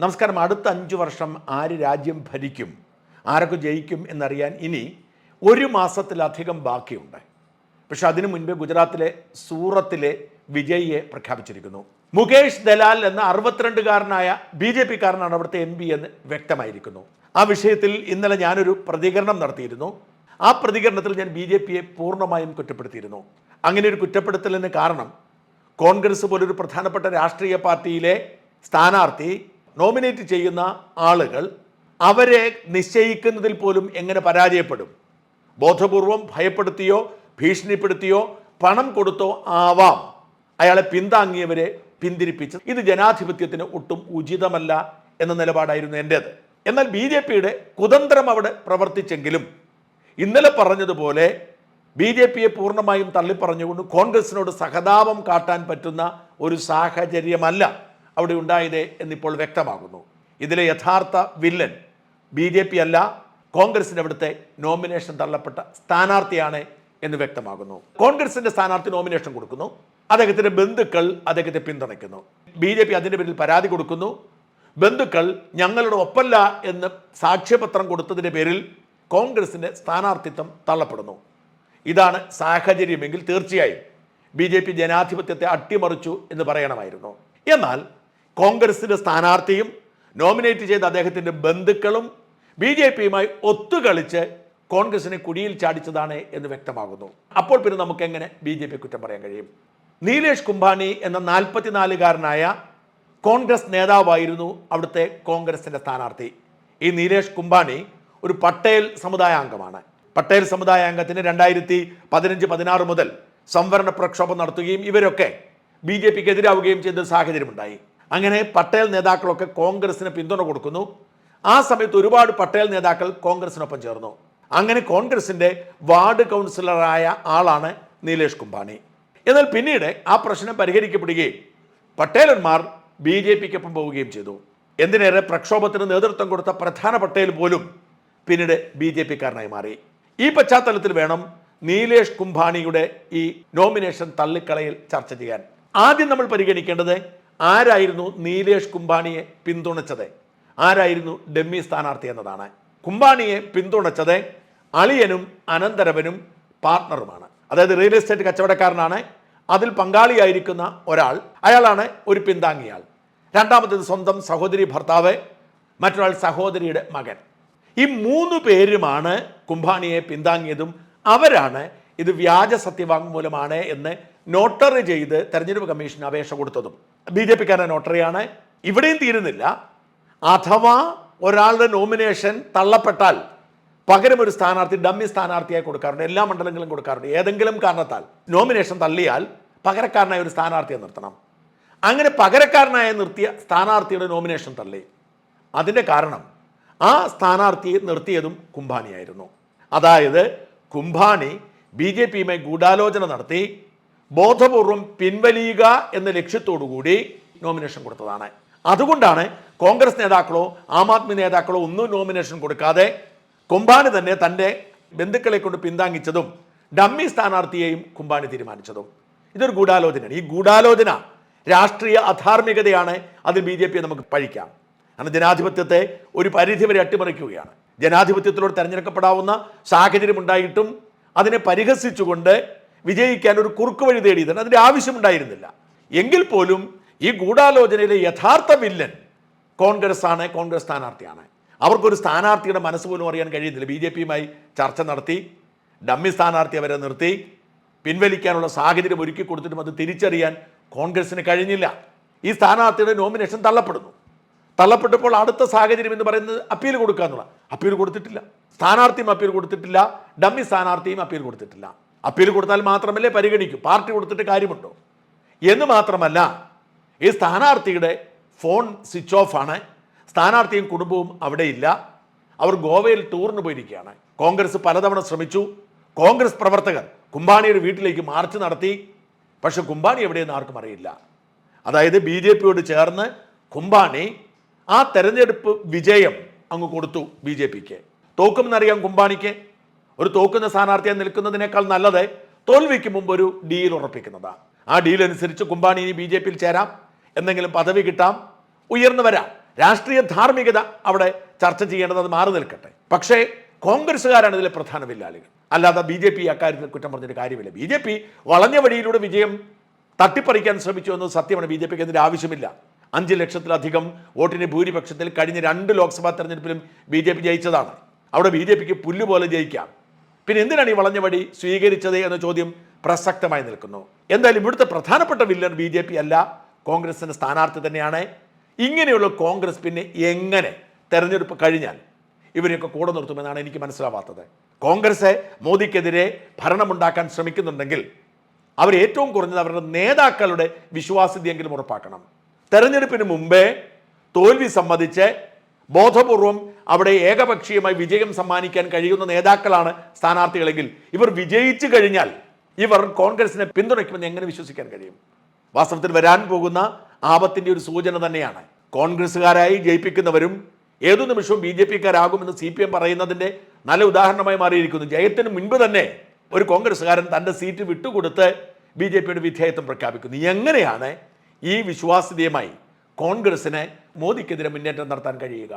നമസ്കാരം. അടുത്ത അഞ്ച് വർഷം ആര് രാജ്യം ഭരിക്കും? ആരൊക്കെ ജയിക്കും എന്നറിയാൻ ഇനി ഒരു മാസത്തിലധികം ബാക്കിയുണ്ട്. പക്ഷെ അതിനു മുൻപ് ഗുജറാത്തിലെ സൂറത്തിലെ വിജയിയെ പ്രഖ്യാപിച്ചിരിക്കുന്നു. മുകേഷ് ദലാൽ എന്ന അറുപത്തിരണ്ടുകാരനായ ബി ജെ പിക്കാരനാണ് അവിടുത്തെ എം പി എന്ന് വ്യക്തമായിരിക്കുന്നു. ആ വിഷയത്തിൽ ഇന്നലെ ഞാനൊരു പ്രതികരണം നടത്തിയിരുന്നു. ആ പ്രതികരണത്തിൽ ഞാൻ ബി ജെ പിയെ പൂർണമായും കുറ്റപ്പെടുത്തിയിരുന്നു. അങ്ങനെ ഒരു കുറ്റപ്പെടുത്തലിന് കാരണം കോൺഗ്രസ് പോലൊരു പ്രധാനപ്പെട്ട രാഷ്ട്രീയ പാർട്ടിയിലെ സ്ഥാനാർത്ഥി നോമിനേറ്റ് ചെയ്യുന്ന ആളുകൾ അവരെ നിശ്ചയിക്കുന്നതിൽ പോലും എങ്ങനെ പരാജയപ്പെടും? ബോധപൂർവം ഭയപ്പെടുത്തിയോ ഭീഷണിപ്പെടുത്തിയോ പണം കൊടുത്തോ ആവാം. അയാളെ പിന്താങ്ങിയവരെ പിന്തിരിപ്പിച്ച് ഇത് ജനാധിപത്യത്തിന് ഒട്ടും ഉചിതമല്ല എന്ന നിലപാടായിരുന്നു എന്റേത് എന്നാൽ ബി ജെ പിയുടെ കുതന്ത്രം അവിടെ പ്രവർത്തിച്ചെങ്കിലും ഇന്നലെ പറഞ്ഞതുപോലെ ബി ജെ പിയെ പൂർണമായും തള്ളിപ്പറഞ്ഞുകൊണ്ട് കോൺഗ്രസിനോട് സഹതാപം കാട്ടാൻ പറ്റുന്ന ഒരു സാഹചര്യമല്ല. അവിടെ ഉണ്ടായത് എന്നിപ്പോൾ വ്യക്തമാകുന്നു. ഇതിലെ യഥാർത്ഥ വില്ലൻ ബി ജെ പി അല്ല കോൺഗ്രസിന്റെ അവിടുത്തെ നോമിനേഷൻ തള്ളപ്പെട്ട സ്ഥാനാർത്ഥിയാണ് എന്ന് വ്യക്തമാകുന്നു. കോൺഗ്രസിന്റെ സ്ഥാനാർത്ഥി നോമിനേഷൻ കൊടുക്കുന്നു. അദ്ദേഹത്തിന്റെ ബന്ധുക്കൾ അദ്ദേഹത്തെ പിന്തുണയ്ക്കുന്നു. ബി ജെ പി അതിന്റെ പേരിൽ പരാതി കൊടുക്കുന്നു. ബന്ധുക്കൾ ഞങ്ങളുടെ ഒപ്പല്ല എന്ന് സാക്ഷ്യപത്രം കൊടുത്തതിന്റെ പേരിൽ കോൺഗ്രസിന്റെ സ്ഥാനാർത്ഥിത്വം തള്ളപ്പെടുന്നു. ഇതാണ് സാഹചര്യമെങ്കിൽ തീർച്ചയായും ബി ജനാധിപത്യത്തെ അട്ടിമറിച്ചു എന്ന് പറയണമായിരുന്നു. എന്നാൽ കോൺഗ്രസിന്റെ സ്ഥാനാർത്ഥിയും നോമിനേറ്റ് ചെയ്ത അദ്ദേഹത്തിന്റെ ബന്ധുക്കളും ബി ജെ പിയുമായി ഒത്തുകളിച്ച് കോൺഗ്രസിനെ കുടിയിൽ ചാടിച്ചതാണ് എന്ന് വ്യക്തമാകുന്നു. അപ്പോൾ പിന്നെ നമുക്ക് എങ്ങനെ ബി ജെ പി കുറ്റം പറയാൻ കഴിയും? നീലേഷ് കുംഭാനി എന്ന നാൽപ്പത്തിനാലുകാരനായ കോൺഗ്രസ് നേതാവായിരുന്നു അവിടുത്തെ കോൺഗ്രസിന്റെ സ്ഥാനാർത്ഥി. ഈ നീലേഷ് കുംഭാനി ഒരു പട്ടേൽ സമുദായ അംഗമാണ്. പട്ടേൽ സമുദായ അംഗത്തിന് രണ്ടായിരത്തി പതിനഞ്ച് പതിനാറ് മുതൽ സംവരണ പ്രക്ഷോഭം നടത്തുകയും ഇവരൊക്കെ ബി ജെ പിക്ക് എതിരാവുകയും ചെയ്ത സാഹചര്യമുണ്ടായി. അങ്ങനെ പട്ടേൽ നേതാക്കളൊക്കെ കോൺഗ്രസിന് പിന്തുണ കൊടുക്കുന്നു. ആ സമയത്ത് ഒരുപാട് പട്ടേൽ നേതാക്കൾ കോൺഗ്രസിനൊപ്പം ചേർന്നു. അങ്ങനെ കോൺഗ്രസിന്റെ വാർഡ് കൗൺസിലറായ ആളാണ് നീലേഷ് കുംബാണി എന്നാൽ പിന്നീട് ആ പ്രശ്നം പരിഹരിക്കപ്പെടുകയും പട്ടേലന്മാർ ബി ജെ പിക്കൊപ്പം പോവുകയും ചെയ്തു. എന്തിനേറെ പ്രക്ഷോഭത്തിന് നേതൃത്വം കൊടുത്ത പ്രധാന പട്ടേൽ പോലും പിന്നീട് ബി ജെ പിക്കാരനായി മാറി. ഈ പശ്ചാത്തലത്തിൽ വേണം നീലേഷ് കുംഭാണിയുടെ ഈ നോമിനേഷൻ തള്ളിക്കളയിൽ ചർച്ച ചെയ്യാൻ. ആദ്യം നമ്മൾ പരിഗണിക്കേണ്ടത് ആരായിരുന്നു നീലേഷ് കുംബാണിയെ പിന്തുണച്ചത്? ആരായിരുന്നു ഡെമ്മി സ്ഥാനാർത്ഥി എന്നതാണ്. കുംബാണിയെ പിന്തുണച്ചത് അളിയനും അനന്തരവനും പാർട്ണറുമാണ്. അതായത് റിയൽ എസ്റ്റേറ്റ് കച്ചവടക്കാരനാണ്. അതിൽ പങ്കാളിയായിരിക്കുന്ന ഒരാൾ. അയാളാണ് ഒരു പിന്താങ്ങിയാൾ. രണ്ടാമത്തേത് സ്വന്തം സഹോദരി ഭർത്താവ് മറ്റൊരാൾ സഹോദരിയുടെ മകൻ. ഈ മൂന്ന് പേരുമാണ് കുംഭാണിയെ പിന്താങ്ങിയതും അവരാണ് ഇത് വ്യാജ സത്യവാങ്മൂലമാണ് എന്ന് നോട്ടറി ചെയ്ത് തെരഞ്ഞെടുപ്പ് കമ്മീഷൻ അപേക്ഷ കൊടുത്തതും. ബി ജെ പിക്കാരൻ നോട്ടറിയാണ്. ഇവിടെയും തീരുന്നില്ല. അഥവാ ഒരാളുടെ നോമിനേഷൻ തള്ളപ്പെട്ടാൽ പകരം ഒരു സ്ഥാനാർത്ഥി ഡമ്മി സ്ഥാനാർത്ഥിയായി കൊടുക്കാറുണ്ട്. എല്ലാ മണ്ഡലങ്ങളും കൊടുക്കാറുണ്ട്. ഏതെങ്കിലും കാരണത്താൽ നോമിനേഷൻ തള്ളിയാൽ പകരക്കാരനായ ഒരു സ്ഥാനാർത്ഥിയെ നിർത്തണം. അങ്ങനെ പകരക്കാരനായ നിർത്തിയ സ്ഥാനാർത്ഥിയുടെ നോമിനേഷൻ തള്ളി. അതിന്റെ കാരണം ആ സ്ഥാനാർത്ഥിയെ നിർത്തിയതും കുംഭാണിയായിരുന്നു അതായത് കുംഭാണി ബി ജെ പിയുമായി ഗൂഢാലോചന നടത്തി ബോധപൂർവം പിൻവലിയുക എന്ന കൂടി നോമിനേഷൻ കൊടുത്തതാണ്. അതുകൊണ്ടാണ് കോൺഗ്രസ് നേതാക്കളോ ആം ആദ്മി നേതാക്കളോ ഒന്നും നോമിനേഷൻ കൊടുക്കാതെ കുംഭാണി തന്നെ തന്റെ ബന്ധുക്കളെ കൊണ്ട് പിന്താങ്ങിച്ചതും ഡമ്മി സ്ഥാനാർത്ഥിയെയും കുംഭാണി തീരുമാനിച്ചതും. ഇതൊരു ഗൂഢാലോചനയാണ്. ഈ ഗൂഢാലോചന രാഷ്ട്രീയ അധാർമികതയാണ്. അതിൽ ബി ജെ പിയെ നമുക്ക് പഴിക്കാം. കാരണം ജനാധിപത്യത്തെ ഒരു പരിധി വരെ അട്ടിമറിക്കുകയാണ്. ജനാധിപത്യത്തിലൂടെ തെരഞ്ഞെടുക്കപ്പെടാവുന്ന സാഹചര്യം ഉണ്ടായിട്ടും അതിനെ പരിഹസിച്ചുകൊണ്ട് വിജയിക്കാൻ ഒരു കുറുക്ക് വഴി തേടിയതാണ് അതിന്റെ ആവശ്യമുണ്ടായിരുന്നില്ല. എങ്കിൽ പോലും ഈ ഗൂഢാലോചനയിലെ യഥാർത്ഥ വില്ലൻ കോൺഗ്രസ് ആണ് കോൺഗ്രസ് സ്ഥാനാർത്ഥിയാണ്. അവർക്കൊരു സ്ഥാനാർത്ഥിയുടെ മനസ്സ് പോലും അറിയാൻ കഴിയുന്നില്ല. ബി ജെ പിയുമായി ചർച്ച നടത്തി ഡമ്മി സ്ഥാനാർത്ഥി അവരെ നിർത്തി പിൻവലിക്കാനുള്ള സാഹചര്യം ഒരുക്കി കൊടുത്തിട്ടും അത് തിരിച്ചറിയാൻ കോൺഗ്രസിന് കഴിഞ്ഞില്ല. ഈ സ്ഥാനാർത്ഥിയുടെ നോമിനേഷൻ തള്ളപ്പെടുന്നു. തള്ളപ്പെട്ടപ്പോൾ അടുത്ത സാഹചര്യം എന്ന് പറയുന്നത് അപ്പീൽ കൊടുക്കുക എന്നുള്ള അപ്പീൽ കൊടുത്തിട്ടില്ല. സ്ഥാനാർത്ഥിയും അപ്പീൽ കൊടുത്തിട്ടില്ല. ഡമ്മി സ്ഥാനാർത്ഥിയും അപ്പീൽ കൊടുത്തിട്ടില്ല. അപ്പീൽ കൊടുത്താൽ മാത്രമല്ലേ പരിഗണിക്കൂ? പാർട്ടി കൊടുത്തിട്ട് കാര്യമുണ്ടോ? എന്ന് മാത്രമല്ല ഈ സ്ഥാനാർത്ഥിയുടെ ഫോൺ സ്വിച്ച് ഓഫ് ആണ്. സ്ഥാനാർത്ഥിയും കുടുംബവും അവിടെ ഇല്ല. അവർ ഗോവയിൽ ടൂറിന് പോയിരിക്കുകയാണ്. കോൺഗ്രസ് പലതവണ ശ്രമിച്ചു. കോൺഗ്രസ് പ്രവർത്തകർ കുമ്പാണിയുടെ വീട്ടിലേക്ക് മാർച്ച് നടത്തി. പക്ഷെ കുമ്പാണി എവിടെയെന്ന് ആർക്കും അറിയില്ല. അതായത് ബി ജെ പിയോട് ചേർന്ന് കുമ്പാണി ആ തെരഞ്ഞെടുപ്പ് വിജയം അങ്ങ് കൊടുത്തു ബി ജെ പിക്ക്. തോക്കുമെന്നറിയാം കുംഭാണിക്ക്. ഒരു തോക്കുന്ന സ്ഥാനാർത്ഥിയെ നിൽക്കുന്നതിനേക്കാൾ നല്ലത് തോൽവിക്ക് മുമ്പ് ഒരു ഡീൽ ഉറപ്പിക്കുന്നതാണ് ആ ഡീൽ അനുസരിച്ച് കുമ്പാണി ഇനി ബി ജെ പിയിൽ ചേരാം. എന്തെങ്കിലും പദവി കിട്ടാം. ഉയർന്നു വരാം. രാഷ്ട്രീയ ധാർമ്മികത അവിടെ ചർച്ച ചെയ്യേണ്ടത് മാറി നിൽക്കട്ടെ. പക്ഷേ കോൺഗ്രസ്സുകാരാണ് ഇതിലെ പ്രധാന വില്ലാളികൾ. അല്ലാതെ ബി ജെ പി അക്കാര്യത്തിൽ കുറ്റം പറഞ്ഞിട്ട് കാര്യമില്ല. ബി ജെ പി വളഞ്ഞ വഴിയിലൂടെ വിജയം തട്ടിപ്പറിക്കാൻ ശ്രമിച്ചു എന്നത് സത്യമാണ്. ബി ജെ പിക്ക് അതിന്റെ ആവശ്യമില്ല. അഞ്ച് ലക്ഷത്തിലധികം വോട്ടിന് ഭൂരിപക്ഷത്തിൽ കഴിഞ്ഞ രണ്ട് ലോക്സഭാ തെരഞ്ഞെടുപ്പിലും ബി ജെ പി ജയിച്ചതാണ്. അവിടെ ബി ജെ പിക്ക് പുല്ലുപോലെ ജയിക്കാം. പിന്നെ എന്തിനാണ് ഈ വളഞ്ഞ വടി സ്വീകരിച്ചത് എന്ന ചോദ്യം പ്രസക്തമായി നിൽക്കുന്നു. എന്തായാലും ഇവിടുത്തെ പ്രധാനപ്പെട്ട വില്ലൻ ബി ജെ പി അല്ല കോൺഗ്രസിന്റെ സ്ഥാനാർത്ഥി തന്നെയാണ്. ഇങ്ങനെയുള്ള കോൺഗ്രസ് പിന്നെ എങ്ങനെ തെരഞ്ഞെടുപ്പ് കഴിഞ്ഞാൽ ഇവരെയൊക്കെ കൂടെ നിർത്തുമെന്നാണ് എനിക്ക് മനസ്സിലാവാത്തത്. കോൺഗ്രസ് മോദിക്കെതിരെ ഭരണമുണ്ടാക്കാൻ ശ്രമിക്കുന്നുണ്ടെങ്കിൽ അവർ ഏറ്റവും കുറഞ്ഞത് അവരുടെ നേതാക്കളുടെ വിശ്വാസ്യതയെങ്കിലും ഉറപ്പാക്കണം. തെരഞ്ഞെടുപ്പിന് മുമ്പേ തോൽവി സമ്മതിച്ച് ബോധപൂർവം അവിടെ ഏകപക്ഷീയമായി വിജയം സമ്മാനിക്കാൻ കഴിയുന്ന നേതാക്കളാണ് സ്ഥാനാർത്ഥികളെങ്കിൽ ഇവർ വിജയിച്ചു കഴിഞ്ഞാൽ ഇവർ കോൺഗ്രസിനെ പിന്തുണയ്ക്കുമെന്ന് എങ്ങനെ വിശ്വസിക്കാൻ കഴിയും? വാസ്തവത്തിൽ വരാൻ പോകുന്ന ആപത്തിന്റെ ഒരു സൂചന തന്നെയാണ്. കോൺഗ്രസ്സുകാരായി ജയിപ്പിക്കുന്നവരും ഏതു നിമിഷവും ബി ജെ പിക്കാരാകുമെന്ന് സി പി എം പറയുന്നതിന്റെ നല്ല ഉദാഹരണമായി മാറിയിരിക്കുന്നു. ജയത്തിന് മുൻപ് തന്നെ ഒരു കോൺഗ്രസ്സുകാരൻ തന്റെ സീറ്റ് വിട്ടുകൊടുത്ത് ബി ജെ പിയുടെ വിധേയത്വം പ്രഖ്യാപിക്കുന്നു. എങ്ങനെയാണ് ഈ വിശ്വാസ്യതയുമായി കോൺഗ്രസിന് മോദിക്കെതിരെ മുന്നേറ്റം നടത്താൻ കഴിയുക.